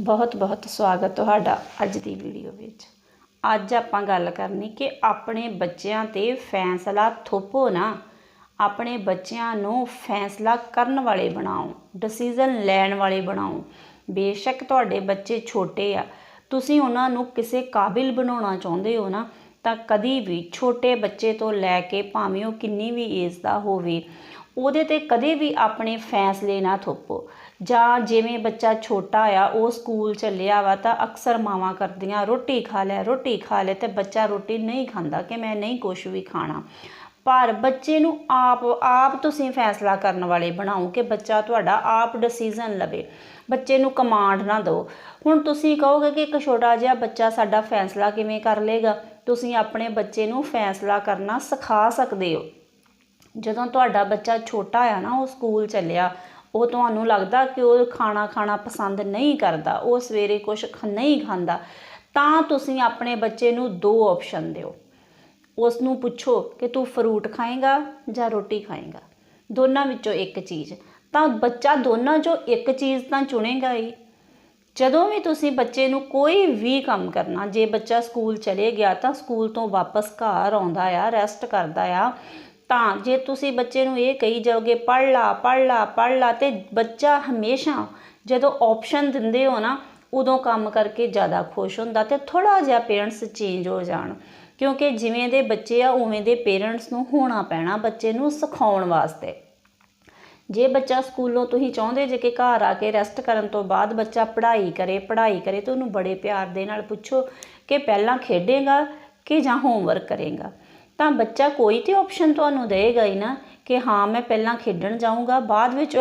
ਬਹੁਤ ਬਹੁਤ ਸਵਾਗਤ ਤੁਹਾਡਾ ਅੱਜ ਦੀ ਵੀਡੀਓ ਵਿੱਚ। ਅੱਜ ਆਪਾਂ ਗੱਲ ਕਰਨੀ ਕਿ ਆਪਣੇ ਬੱਚਿਆਂ ਤੇ ਫੈਸਲਾ ਥੋਪੋ ਨਾ। ਆਪਣੇ ਬੱਚਿਆਂ ਨੂੰ ਫੈਸਲਾ ਕਰਨ ਵਾਲੇ ਬਣਾਓ ਡਿਸੀਜਨ ਲੈਣ ਵਾਲੇ ਬਣਾਓ। ਬੇਸ਼ੱਕ ਤੁਹਾਡੇ ਬੱਚੇ ਛੋਟੇ ਆ। ਤੁਸੀਂ ਉਹਨਾਂ ਨੂੰ ਕਿਸੇ ਕਾਬਿਲ ਬਣਾਉਣਾ ਚਾਹੁੰਦੇ ਹੋ ਨਾ, ਤਾਂ ਕਦੀ ਵੀ ਛੋਟੇ ਬੱਚੇ ਤੋਂ ਲੈ ਕੇ ਭਾਵੇਂ ਉਹ ਕਿੰਨੀ ਵੀ ਏਜ ਦਾ ਹੋਵੇ ਉਹਦੇ ਤੇ ਕਦੇ ਵੀ ਆਪਣੇ ਫੈਸਲੇ ਨਾ ਥੋਪੋ। ਜਾਂ ਜਿਵੇਂ ਬੱਚਾ ਛੋਟਾ ਆ, ਉਹ ਸਕੂਲ ਚੱਲਿਆ ਵਾ ਤਾਂ ਅਕਸਰ ਮਾਵਾਂ ਕਰਦੀਆਂ, ਰੋਟੀ ਖਾ ਲੈ, ਰੋਟੀ ਖਾ ਲੈ ਤੇ ਬੱਚਾ ਰੋਟੀ ਨਹੀਂ ਖਾਂਦਾ ਕਿ ਮੈਂ ਨਹੀਂ ਕੁਝ ਵੀ ਖਾਣਾ। ਪਰ ਬੱਚੇ ਨੂੰ ਆਪ ਆਪ ਤੁਸੀਂ ਫੈਸਲਾ ਕਰਨ ਵਾਲੇ ਬਣਾਓ ਕਿ ਬੱਚਾ ਤੁਹਾਡਾ ਆਪ ਡਿਸੀਜਨ ਲਵੇ। ਬੱਚੇ ਨੂੰ ਕਮਾਂਡ ਨਾ ਦਿਓ। ਹੁਣ ਤੁਸੀਂ ਕਹੋਗੇ ਕਿ ਇੱਕ ਛੋਟਾ ਜਿਹਾ ਬੱਚਾ ਸਾਡਾ ਫੈਸਲਾ ਕਿਵੇਂ ਕਰ ਲੇਗਾ ਤੁਸੀਂ ਆਪਣੇ ਬੱਚੇ ਨੂੰ ਫੈਸਲਾ ਕਰਨਾ ਸਿਖਾ ਸਕਦੇ ਹੋ। ਜਦੋਂ ਤੁਹਾਡਾ ਬੱਚਾ ਛੋਟਾ ਆ ਨਾ, ਉਹ ਸਕੂਲ ਚੱਲਿਆ, ਉਹ ਤੁਹਾਨੂੰ ਲੱਗਦਾ ਕਿ ਉਹ ਖਾਣਾ ਖਾਣਾ ਪਸੰਦ ਨਹੀਂ ਕਰਦਾ, ਉਹ ਸਵੇਰੇ ਕੁਝ ਨਹੀਂ ਖਾਂਦਾ, ਤਾਂ ਤੁਸੀਂ ਆਪਣੇ ਬੱਚੇ ਨੂੰ ਦੋ ਆਪਸ਼ਨ ਦਿਓ। ਉਸ ਨੂੰ ਪੁੱਛੋ ਕਿ ਤੂੰ ਫਰੂਟ ਖਾਏਗਾ ਜਾਂ ਰੋਟੀ ਖਾਏਗਾ? ਦੋਨਾਂ ਵਿੱਚੋਂ ਇੱਕ ਚੀਜ਼। ਤਾਂ ਬੱਚਾ ਦੋਨਾਂ ਚੋਂ ਇੱਕ ਚੀਜ਼ ਤਾਂ ਚੁਣੇਗਾ ਹੀ। ਜਦੋਂ ਵੀ ਤੁਸੀਂ ਬੱਚੇ ਨੂੰ ਕੋਈ ਵੀ ਕੰਮ ਕਰਨਾ, ਜੇ ਬੱਚਾ ਸਕੂਲ ਚਲੇ ਗਿਆ ਤਾਂ ਸਕੂਲ ਤੋਂ ਵਾਪਸ ਘਰ ਆਉਂਦਾ ਆ ਰੈਸਟ ਕਰਦਾ ਆ ਤਾਂ ਜੇ ਤੁਸੀਂ ਬੱਚੇ ਨੂੰ ਇਹ ਕਹੀ ਜਾਓਗੇ, ਪੜ੍ਹ ਲਾ ਪੜ੍ਹ ਲਾ ਪੜ੍ਹ ਲਾ, ਤੇ ਬੱਚਾ ਹਮੇਸ਼ਾ ਜਦੋਂ ਆਪਸ਼ਨ ਦਿੰਦੇ ਹੋ ਨਾ, ਉਦੋਂ ਕੰਮ ਕਰਕੇ ਜ਼ਿਆਦਾ ਖੁਸ਼ ਹੁੰਦਾ ਤੇ ਥੋੜਾ ਜਿਹਾ ਪੇਰੈਂਟਸ ਚੇਂਜ ਹੋ ਜਾਣ। ਕਿਉਂਕਿ ਜਿਵੇਂ ਦੇ ਬੱਚੇ ਆ, ਉਵੇਂ ਦੇ ਪੇਰੈਂਟਸ ਨੂੰ ਹੋਣਾ ਪੈਣਾ ਬੱਚੇ ਨੂੰ ਸਿਖਾਉਣ ਵਾਸਤੇ। ਜੇ ਬੱਚਾ ਸਕੂਲੋਂ ਤੁਸੀਂ ਚਾਹੁੰਦੇ ਜੇ ਕਿ ਘਰ ਆ ਕੇ ਰੈਸਟ ਕਰਨ ਤੋਂ ਬਾਅਦ ਬੱਚਾ ਪੜ੍ਹਾਈ ਕਰੇ ਪੜ੍ਹਾਈ ਕਰੇ, ਤਾਂ ਉਹਨੂੰ ਬੜੇ ਪਿਆਰ ਦੇ ਨਾਲ ਪੁੱਛੋ ਕਿ ਪਹਿਲਾਂ ਖੇਡੇਗਾ ਕਿ ਜਾਂ ਹੋਮਵਰਕ ਕਰੇਗਾ। ਤਾਂ ਬੱਚਾ ਕੋਈ ਤੇ ਆਪਸ਼ਨ ਤੁਹਾਨੂੰ ਦੇਗਾ ਹੀ ਨਾ। ਕਿ ਹਾਂ, ਮੈਂ ਪਹਿਲਾਂ ਖੇਡਣ ਜਾਊਂਗਾ, ਬਾਅਦ ਵਿੱਚ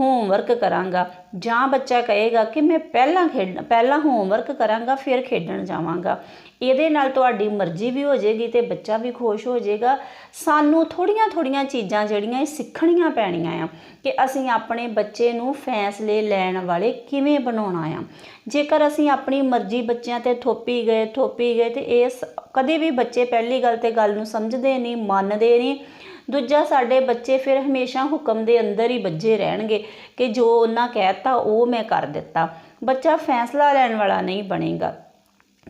ਹੋਮਵਰਕ ਕਰਾਂਗਾ। ਜਾਂ ਬੱਚਾ ਕਹੇਗਾ ਕਿ ਮੈਂ ਪਹਿਲਾਂ ਖੇਡ, ਪਹਿਲਾਂ ਹੋਮਵਰਕ ਕਰਾਂਗਾ, ਫਿਰ ਖੇਡਣ ਜਾਵਾਂਗਾ। ਇਹਦੇ ਨਾਲ ਤੁਹਾਡੀ ਮਰਜ਼ੀ ਵੀ ਹੋ ਜਾਏਗੀ ਤੇ ਬੱਚਾ ਵੀ ਖੁਸ਼ ਹੋ ਜਾਏਗਾ। ਸਾਨੂੰ ਥੋੜੀਆਂ ਥੋੜੀਆਂ ਚੀਜ਼ਾਂ ਜਿਹੜੀਆਂ ਇਹ ਸਿੱਖਣੀਆਂ ਪੈਣੀਆਂ ਆ ਕਿ ਅਸੀਂ ਆਪਣੇ ਬੱਚੇ ਨੂੰ ਫੈਸਲੇ ਲੈਣ ਵਾਲੇ ਕਿਵੇਂ ਬਣਾਉਣਾ ਆ। ਜੇਕਰ ਅਸੀਂ ਆਪਣੀ ਮਰਜ਼ੀ ਬੱਚਿਆਂ ਤੇ ਥੋਪੀ ਗਏ ਥੋਪੀ ਗਏ ਤੇ ਇਸ ਕਦੇ ਵੀ ਬੱਚੇ ਪਹਿਲੀ ਗੱਲ ਤੇ ਗੱਲ ਨੂੰ ਸਮਝਦੇ ਨਹੀਂ, ਮੰਨਦੇ ਨਹੀਂ ਦੂਜਾ, ਸਾਡੇ ਬੱਚੇ ਫਿਰ ਹਮੇਸ਼ਾ ਹੁਕਮ ਦੇ ਅੰਦਰ ਹੀ ਵੱਜੇ ਰਹਿਣਗੇ ਕਿ ਜੋ ਉਹਨਾਂ ਕਹਿਤਾ ਉਹ ਮੈਂ ਕਰ ਦਿੱਤਾ। ਬੱਚਾ ਫੈਸਲਾ ਲੈਣ ਵਾਲਾ ਨਹੀਂ ਬਣੇਗਾ।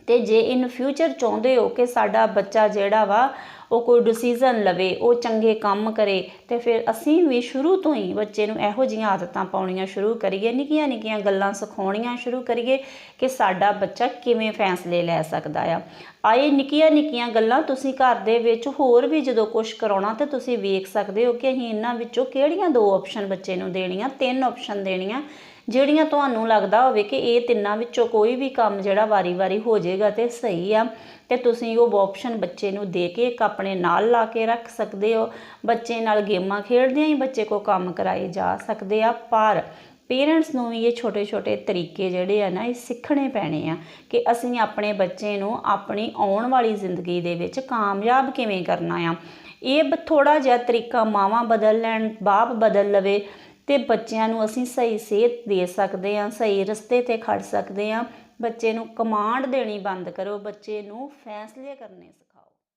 ਤੇ ਜੇ ਇਨ ਫਿਊਚਰ ਚਾਹੁੰਦੇ ਹੋ ਕਿ ਸਾਡਾ ਬੱਚਾ ਜਿਹੜਾ ਵਾ, ਉਹ ਕੋਈ ਡਿਸੀਜਨ ਲਵੇ, ਉਹ ਚੰਗੇ ਕੰਮ ਕਰੇ, ਤੇ ਫਿਰ ਅਸੀਂ ਵੀ ਸ਼ੁਰੂ ਤੋਂ ਹੀ ਬੱਚੇ ਨੂੰ ਇਹੋ ਜਿਹੀਆਂ ਆਦਤਾਂ ਪਾਉਣੀਆਂ ਸ਼ੁਰੂ ਕਰੀਏ, ਨਿੱਕੀਆਂ ਨਿੱਕੀਆਂ ਗੱਲਾਂ ਸਿਖਾਉਣੀਆਂ ਸ਼ੁਰੂ ਕਰੀਏ ਕਿ ਸਾਡਾ ਬੱਚਾ ਕਿਵੇਂ ਫੈਸਲੇ ਲੈ ਸਕਦਾ ਆ। ਆਏ ਨਿੱਕੀਆਂ ਨਿੱਕੀਆਂ ਗੱਲਾਂ ਤੁਸੀਂ ਘਰ ਦੇ ਵਿੱਚ ਹੋਰ ਵੀ ਜਦੋਂ ਕੁਝ ਕਰਾਉਣਾ ਤੇ ਤੁਸੀਂ ਵੇਖ ਸਕਦੇ ਹੋ ਕਿ ਅਸੀਂ ਇਹਨਾਂ ਵਿੱਚੋਂ ਕਿਹੜੀਆਂ ਦੋ ਆਪਸ਼ਨ ਬੱਚੇ ਨੂੰ ਦੇਣੀਆਂ, ਤਿੰਨ ਆਪਸ਼ਨ ਦੇਣੀਆਂ ਜਿਹੜੀਆਂ ਤੁਹਾਨੂੰ ਲੱਗਦਾ ਹੋਵੇ ਕਿ ਇਹ ਤਿੰਨਾਂ ਵਿੱਚੋਂ ਕੋਈ ਵੀ ਕੰਮ ਜਿਹੜਾ ਵਾਰੀ-ਵਾਰੀ ਹੋ ਜਾਏਗਾ ਤੇ ਸਹੀ ਆ, ਤੇ ਤੁਸੀਂ ਉਹ ਆਪਸ਼ਨ ਬੱਚੇ ਨੂੰ ਦੇ ਕੇ ਇੱਕ ਆਪਣੇ ਨਾਲ ਲਾ ਕੇ ਰੱਖ ਸਕਦੇ ਹੋ। ਬੱਚੇ ਨਾਲ ਗੇਮਾਂ ਖੇਡਦਿਆਂ ਹੀ ਬੱਚੇ ਕੋ ਕੰਮ ਕਰਾਏ ਜਾ ਸਕਦੇ ਆ, ਪਰ ਪੇਰੈਂਟਸ ਨੂੰ ਵੀ ਇਹ ਛੋਟੇ-ਛੋਟੇ ਤਰੀਕੇ ਜਿਹੜੇ ਆ ਨਾ, ਇਹ ਸਿੱਖਣੇ ਪੈਣੇ ਆ ਕਿ ਅਸੀਂ ਆਪਣੇ ਬੱਚੇ ਨੂੰ ਆਪਣੀ ਆਉਣ ਵਾਲੀ ਜ਼ਿੰਦਗੀ ਦੇ ਵਿੱਚ ਕਾਮਯਾਬ ਕਿਵੇਂ ਕਰਨਾ ਆ। ਇਹ ਥੋੜਾ ਜਿਹਾ ਤਰੀਕਾ ਮਾਵਾਂ ਬਦਲ ਲੈਣ, ਬਾਪ ਬਦਲ ਲਵੇ ਤੇ ਬੱਚਿਆਂ ਨੂੰ ਅਸੀਂ ਸਹੀ ਸੇਧ ਦੇ ਸਕਦੇ ਹਾਂ, ਸਹੀ ਰਸਤੇ ਤੇ ਖੜ ਸਕਦੇ ਹਾਂ। ਬੱਚੇ ਨੂੰ ਕਮਾਂਡ ਦੇਣੀ ਬੰਦ ਕਰੋ, ਬੱਚੇ ਨੂੰ ਫੈਸਲੇ ਕਰਨੇ